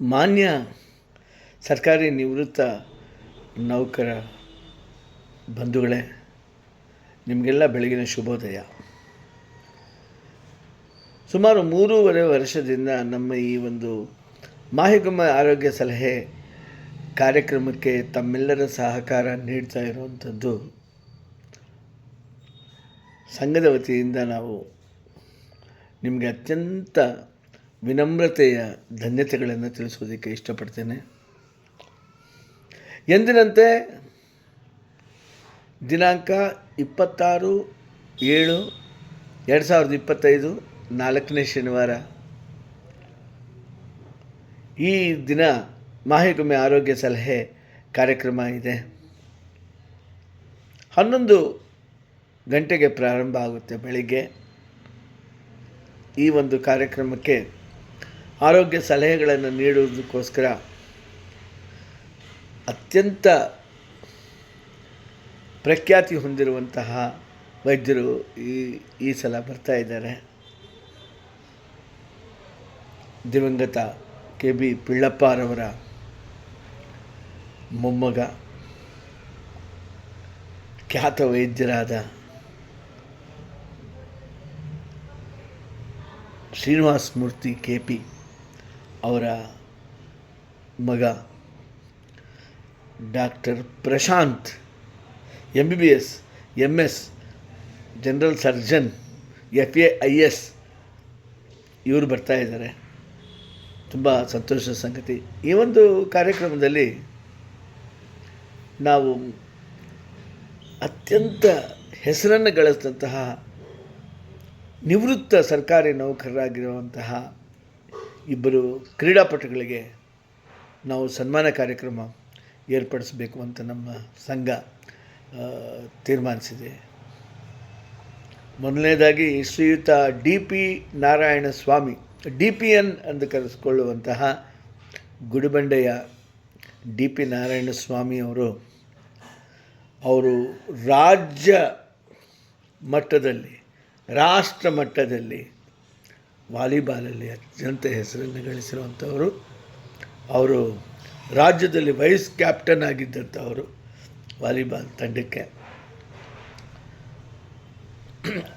ಮಾನ್ಯ ಸರ್ಕಾರಿ ನಿವೃತ್ತ ನೌಕರ ಬಂಧುಗಳೇ, ನಿಮಗೆಲ್ಲ ಬೆಳಗಿನ ಶುಭೋದಯ. ಸುಮಾರು ಮೂರುವರೆ ವರ್ಷದಿಂದ ನಮ್ಮ ಈ ಒಂದು ಮಾಹಿಗಮ ಆರೋಗ್ಯ ಸಲಹೆ ಕಾರ್ಯಕ್ರಮಕ್ಕೆ ತಮ್ಮೆಲ್ಲರ ಸಹಕಾರ ನೀಡ್ತಾ ಇರುವಂಥದ್ದು ಸಂಘದ ವತಿಯಿಂದ ನಾವು ನಿಮಗೆ ಅತ್ಯಂತ ವಿನಮ್ರತೆಯ ಧನ್ಯತೆಗಳನ್ನು ತಿಳಿಸೋದಕ್ಕೆ ಇಷ್ಟಪಡ್ತೇನೆ. ಎಂದಿನಂತೆ ದಿನಾಂಕ ಇಪ್ಪತ್ತಾರು ಏಳು ಎರಡು ಸಾವಿರದ ಇಪ್ಪತ್ತೈದು ನಾಲ್ಕನೇ ಶನಿವಾರ. ಈ ದಿನ ಮಾಹಿಗೊಮ್ಮೆ ಆರೋಗ್ಯ ಸಲಹೆ ಕಾರ್ಯಕ್ರಮ ಇದೆ. ಹನ್ನೊಂದು ಗಂಟೆಗೆ ಪ್ರಾರಂಭ ಆಗುತ್ತೆ ಬೆಳಿಗ್ಗೆ. ಈ ಒಂದು ಕಾರ್ಯಕ್ರಮಕ್ಕೆ ಆರೋಗ್ಯ ಸಲಹೆಗಳನ್ನು ನೀಡುವುದಕ್ಕೋಸ್ಕರ ಅತ್ಯಂತ ಪ್ರಖ್ಯಾತಿ ಹೊಂದಿರುವಂತಹ ವೈದ್ಯರು ಈ ಈ ಸಲ ಬರ್ತಾ ಇದ್ದಾರೆ. ದಿವಂಗತ ಕೆ ಬಿ ಪಿಳ್ಳಪ್ಪರವರ ಮೊಮ್ಮಗ, ಖ್ಯಾತ ವೈದ್ಯರಾದ ಶ್ರೀನಿವಾಸ ಮೂರ್ತಿ ಕೆ ಪಿ ಅವರ ಮಗ doctor Prashant M B B S M S general surgeon F A I S ಇವರು ಬರ್ತಾ ಇದ್ದಾರೆ. ತುಂಬ ಸಂತೋಷದ ಸಂಗತಿ. ಈ ಒಂದು ಕಾರ್ಯಕ್ರಮದಲ್ಲಿ ನಾವು ಅತ್ಯಂತ ಹೆಸರನ್ನು ಗಳಿಸಿದಂತಹ ನಿವೃತ್ತ ಸರ್ಕಾರಿ ನೌಕರರಾಗಿರುವಂತಹ ಇಬ್ಬರು ಕ್ರೀಡಾಪಟುಗಳಿಗೆ ನಾವು ಸನ್ಮಾನ ಕಾರ್ಯಕ್ರಮ ಏರ್ಪಡಿಸಬೇಕು ಅಂತ ನಮ್ಮ ಸಂಘ ತೀರ್ಮಾನಿಸಿದೆ. ಮೊದಲನೇದಾಗಿ ಶ್ರೀಯುತ D P Narayana Swamy D P N ಎಂದು ಕರೆಸಿಕೊಳ್ಳುವಂತಹ ಗುಡಿಬಂಡೆಯ ಡಿ ಪಿ ನಾರಾಯಣ ಸ್ವಾಮಿ ಅವರು ಅವರು ರಾಜ್ಯ ಮಟ್ಟದಲ್ಲಿ, ರಾಷ್ಟ್ರ ಮಟ್ಟದಲ್ಲಿ ವಾಲಿಬಾಲಲ್ಲಿ ಅತ್ಯಂತ ಹೆಸರನ್ನು ಗಳಿಸಿರುವಂಥವರು. ಅವರು ರಾಜ್ಯದಲ್ಲಿ ವೈಸ್ ಕ್ಯಾಪ್ಟನ್ ಆಗಿದ್ದಂಥವರು ವಾಲಿಬಾಲ್ ತಂಡಕ್ಕೆ.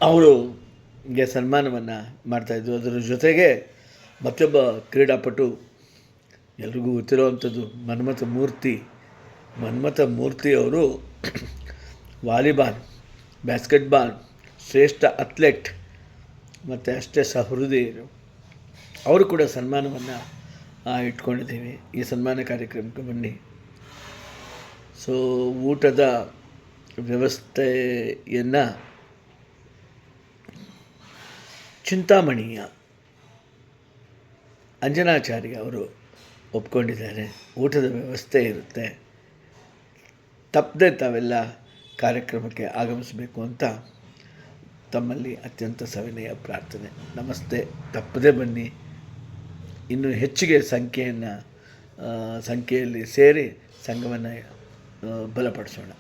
ಅವರು ಗೆ ಸನ್ಮಾನವನ್ನು ಮಾಡ್ತಾಯಿದ್ರು ಅದರ ಜೊತೆಗೆ ಮತ್ತೊಬ್ಬ ಕ್ರೀಡಾಪಟು ಎಲ್ರಿಗೂ ಗೊತ್ತಿರುವಂಥದ್ದು, ಮನ್ಮಥ ಮೂರ್ತಿ. ಮನ್ಮಥ ಮೂರ್ತಿ ಅವರು ವಾಲಿಬಾಲ್, ಬ್ಯಾಸ್ಕೆಟ್ಬಾಲ್, ಶ್ರೇಷ್ಠ ಅಥ್ಲೆಟ್ ಮತ್ತು ಅಷ್ಟೇ ಸಹೃದಯರು ಅವರು ಕೂಡ ಸನ್ಮಾನವನ್ನು ಇಟ್ಕೊಂಡಿದ್ದೀವಿ. ಈ ಸನ್ಮಾನ ಕಾರ್ಯಕ್ರಮಕ್ಕೆ ಬನ್ನಿ. ಸೊ ಊಟದ ವ್ಯವಸ್ಥೆಯನ್ನು ಚಿಂತಾಮಣಿಯ ಅಂಜನಾಚಾರ್ಯ ಅವರು ಒಪ್ಕೊಂಡಿದ್ದಾರೆ. ಊಟದ ವ್ಯವಸ್ಥೆ ಇರುತ್ತೆ. ತಪ್ಪದೆ ತಾವೆಲ್ಲ ಕಾರ್ಯಕ್ರಮಕ್ಕೆ ಆಗಮಿಸಬೇಕು ಅಂತ ತಮ್ಮಲ್ಲಿ ಅತ್ಯಂತ ಸವಿನಯ ಪ್ರಾರ್ಥನೆ. ನಮಸ್ತೆ. ತಪ್ಪದೆ ಬನ್ನಿ. ಇನ್ನು ಹೆಚ್ಚಿಗೆ ಸಂಖ್ಯೆಯನ್ನು ಸಂಖ್ಯೆಯಲ್ಲಿ ಸೇರಿ ಸಂಘವನ್ನು ಬಲಪಡಿಸೋಣ.